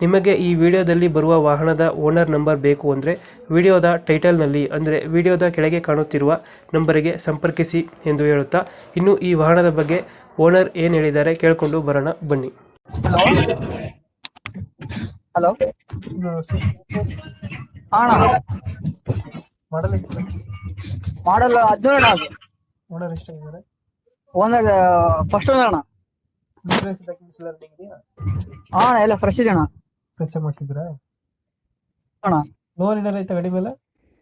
ನಿಮಗೆ ಈ ವಿಡಿಯೋದಲ್ಲಿ ಬರುವ ವಾಹನದ ಓನರ್ ನಂಬರ್ ಬೇಕು ಅಂದರೆ ವಿಡಿಯೋದ ಟೈಟಲ್ನಲ್ಲಿ ಅಂದರೆ ವಿಡಿಯೋದ ಕೆಳಗೆ ಕಾಣುತ್ತಿರುವ ನಂಬರಿಗೆ ಸಂಪರ್ಕಿಸಿ ಎಂದು ಹೇಳುತ್ತಾ ಇನ್ನು ಈ ವಾಹನದ ಬಗ್ಗೆ ಓನರ್ ಏನು ಹೇಳಿದ್ದಾರೆ ಕೇಳಿಕೊಂಡು ಬರೋಣ ಬನ್ನಿ. ಹಲೋ? ಮಾಡಲ್ ಹದಿನೇಳು ಅಣ್ಣ ಅದು. ಓನರ್ ಎಷ್ಟಾಗಿದ್ದಾರೆ? ಓನರ್ ಫಸ್ಟ್ ಓನರ್ ಅಣ್ಣ. ಹಾ ಅಣ್ಣ ಎಲ್ಲ ಫ್ರೆಶ್ ಇದೆ ಅಣ್ಣ. ಫ್ರೆಶ್ ಮಾಡಿಸಿದ್ರಾ ಅಣ್ಣ. ಲೋನ್ ಏನಾರ ಐತೆ ಗಾಡಿ ಮೇಲೆ?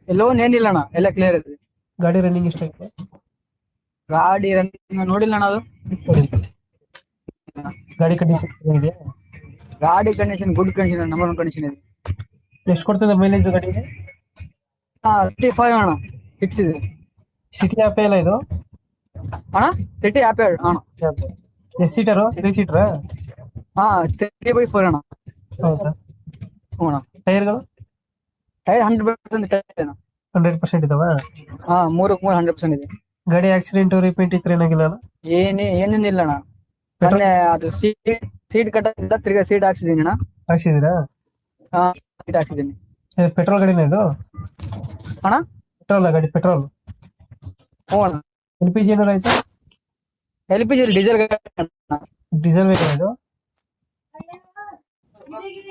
ಲೋನ್ ಏನಿಲ್ಲ ಅಣ್ಣ. ಎಲ್ಲ ಕ್ಲಿಯರ್ ಇದೆ ಗಾಡಿ ರನ್ನಿಂಗ್ ಎಷ್ಟಾಗಿದೆ? ಗಾಡಿ ರನ್ನಿಂಗ್ ನೋಡಿಲ್ಲ ಅಣ್ಣ ಅದು. ಗಾಡಿ ಕಂಡೀಷನ್ ಇದೆ ಗಾಡಿ condition good condition number one condition ಇದೆ. ಎಷ್ಟು ಕೊಡ್ತದೆ ಮೈಲೇಜ್ ಗಾಡಿಗೆ? ಹಾ ಫೈವ್ ಅಣ್ಣ. ಫಿಕ್ಸ್ ಇದೆ. ಸಿಟಿ ಆಫ್ ಎಲ್ಲ ಇದು? ಅಣ್ಣ ಸಿಟಿ ಆ್ಯಪ್ ಅಣ್ಣ. ಎಷ್ಟು ಸೀಟರು ತ್ರೀ ಸೀಟರ್ ಹಾ ತ್ರೀ ಬೈ ಫೋರ್ ಅಣ್ಣ. ಹೌದಾ? ಹ್ಞೂ ಅಣ್ಣ ಟೈರ್ಗಳು? ಟೈರ್ ಹಂಡ್ರೆಡ್ ಪರ್ಸೆಂಟ್ ಟೈರ್ ಅಣ್ಣ. ಹಂಡ್ರೆಡ್ ಪರ್ಸೆಂಟ್ ಇದಾವ? ಹಾ ಮೂರಕ್ಕೆ ಮೂರು ಹಂಡ್ರೆಡ್ ಪರ್ಸೆಂಟ್ ಇದೆ. ಗಾಡಿ ಆಕ್ಸಿಡೆಂಟ್ ರಿಪೇಂಟ್ ಇತ್ತು ಏನಾಗಿಲ್ಲ ಅಲ್ಲ ಏನೇ ಏನೇನಿಲ್ಲ ಅಣ್ಣ. ಮೊನ್ನೆ ಅದು ಸೀಟ್ ಸೀಟ್ ಕಟ್ಟಿಂದ ತಿರ್ಗಾ ಸೀಟ್ ಹಾಕ್ಸಿದೀನಿ ಅಣ್ಣ. ಹಾಕ್ಸಿದ್ದೀರಾ ಹಾ ಸೀಟ್ ಹಾಕ್ಸಿದೀನಿ. ಪೆಟ್ರೋಲ್ ಗಾಡಿನ ಇದು? ಅಣ್ಣ? ಪೆಟ್ರೋಲ್ ಗಾಡಿ ಪೆಟ್ರೋಲ್ ಹ್ಞೂ ಅಣ್ಣ. ಎಲ್ ಪಿ ಜಿ ಏನಾರ ಆಯ್ತಾ? L P G diesel diesel ಬೇಕಾ ಇದು?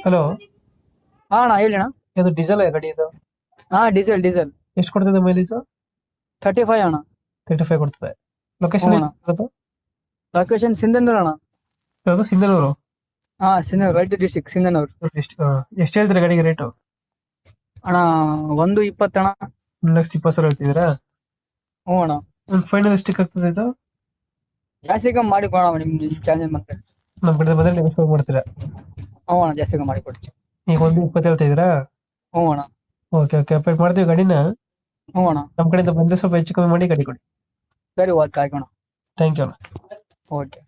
ಹಲೋ ಹಾ ಅಣ್ಣ ಹೇಳಿ ಅಣ್ಣ. ಇದು ಡೀಸೆಲ್ ಗಾಡಿ ಇದು? ಹಾ ಡೀಸೆಲ್ ಡೀಸೆಲ್ ಎಷ್ಟು ಕೊಡ್ತದೆ ಮೈಲೇಜ್ ತರ್ಟಿ ಫೈವ್ ಅಣ್ಣ. ತರ್ಟಿ ಫೈವ್ ಕೊಡ್ತದೆ. ಲೊಕೇಶನ್ ಹ್ಞೂ. ಲೊಕೇಶನ್ ಸಿಂಧನೂರ್ ಅಣ್ಣ. ಯಾವುದು ಸಿಂಧನೂರು? ಹಾ ಸಿಂಧನೂರ್ ರೈಟ್ ಡಿಸ್ಟಿಕ್ ಸಿಂಧನೂರ್. ಎಷ್ಟು ಎಷ್ಟು ಹೇಳ್ತೀರಾ ಗಾಡಿಗೆ ರೇಟು ಅಣ್ಣ ಒಂದು ಇಪ್ಪತ್ತು ಅಣ್ಣ. ಒಂದು ಲಕ್ಷ ಇಪ್ಪತ್ತು ಸಾವಿರ ಹೇಳ್ತಿದ್ದೀರಾ? ಹ್ಞೂ ಅಣ್ಣ. ಒಂದು ಫೈನಲ್ ಎಷ್ಟಕ್ಕೆ ಆಗ್ತದೆ ಇದು? ಜಾಸ್ತಿ ಕಮ್ಮಿ ಮಾಡಿ ಕೊಡೋಣ ನಿಮ್ ಚಾನೆಲ್ ಮತ್ತೆ. ನಮ್ಮ ಕಡೆ ಬಂದರೆ ನೆಗೋಷಿಯೇಟ್ ಮಾಡ್ತೀರಾ? ಹ್ಞೂ ಅಣ್ಣ ಜಾಸ್ತಿ ಮಾಡಿ ಕೊಡ್ತೀವಿ ಈಗ ಒಂದು ಇಪ್ಪತ್ತು ಹೇಳ್ತಿದ್ದೀರಾ ಹ್ಞೂ ಅಣ್ಣ. ಓಕೆ ಓಕೆ ಪೇಟ್ ಮಾಡ್ತೀವಿ ಗಾಡಿನ? ಹ್ಞೂ ಅಣ್ಣ. ನಮ್ಮ ಕಡೆಯಿಂದ ಬಂದ್ರೆ ಸ್ವಲ್ಪ ಹೆಚ್ಚು ಕಮ್ಮಿ ಮಾಡಿ ಗಡಿ ಕೊಡಿ. ಸರಿ ಓಕೆ ಹಾಕೋಣ ಥ್ಯಾಂಕ್ ಯು ಓಕೆ.